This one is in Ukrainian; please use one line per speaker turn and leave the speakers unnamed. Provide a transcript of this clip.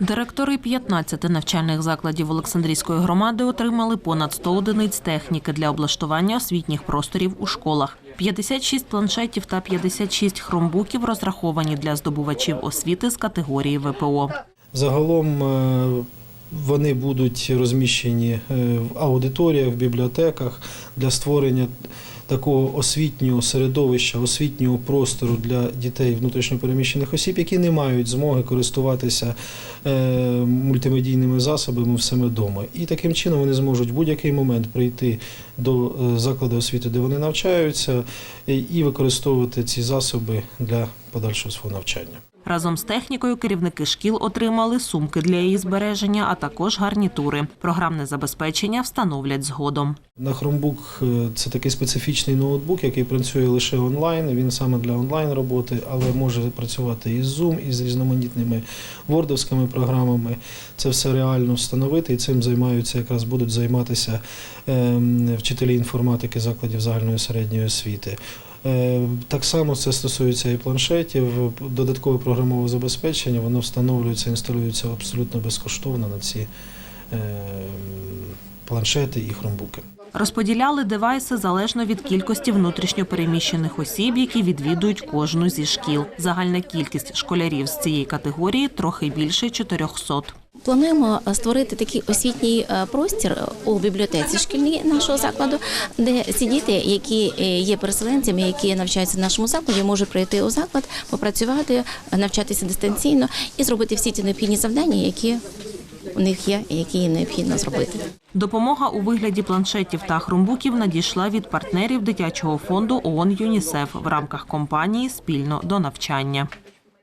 Директори 15 навчальних закладів Олександрійської громади отримали понад 100 одиниць техніки для облаштування освітніх просторів у школах. 56 планшетів та 56 хромбуків розраховані для здобувачів освіти з категорії ВПО.
Загалом е, вони будуть розміщені е, в аудиторіях, в бібліотеках для створення такого освітнього середовища, освітнього простору для дітей внутрішньопереміщених осіб, які не мають змоги користуватися е, мультимедійними засобами в себе вдома. І таким чином вони зможуть в будь-який момент прийти до е, закладу освіти, де вони навчаються, і- і використовувати ці засоби для подальшого свого навчання.
Разом з технікою керівники шкіл отримали сумки для її збереження, а також гарнітури. Програмне забезпечення встановлять згодом.
На Chromebook е, це такий специфічний ноутбук, який працює лише онлайн. Він саме для онлайн роботи, але може працювати і з Zoom, і з різноманітними вордовськими програмами. Це все реально встановити, і цим займаються якраз будуть займатися ем, вчителі інформатики закладів загальної середньої освіти. Е, Так само це стосується і планшетів, додаткове програмове забезпечення, воно встановлюється, інсталюється абсолютно безкоштовно на ці ем, планшети і хромбуки.
Розподіляли девайси залежно від кількості внутрішньопереміщених осіб, які відвідують кожну зі шкіл. Загальна кількість школярів з цієї категорії трохи більше 400.
Плануємо е, створити такий освітній е, простір у бібліотеці шкільній нашого закладу, де ці діти, які е, є переселенцями, які навчаються в нашому закладі, можуть прийти у заклад, попрацювати, навчатися дистанційно і зробити всі ті необхідні завдання, які у них є, які необхідно зробити.
Допомога у вигляді планшетів та хромбуків надійшла від партнерів дитячого фонду ООН ЮНІСЕФ в рамках компанії Спільно до навчання.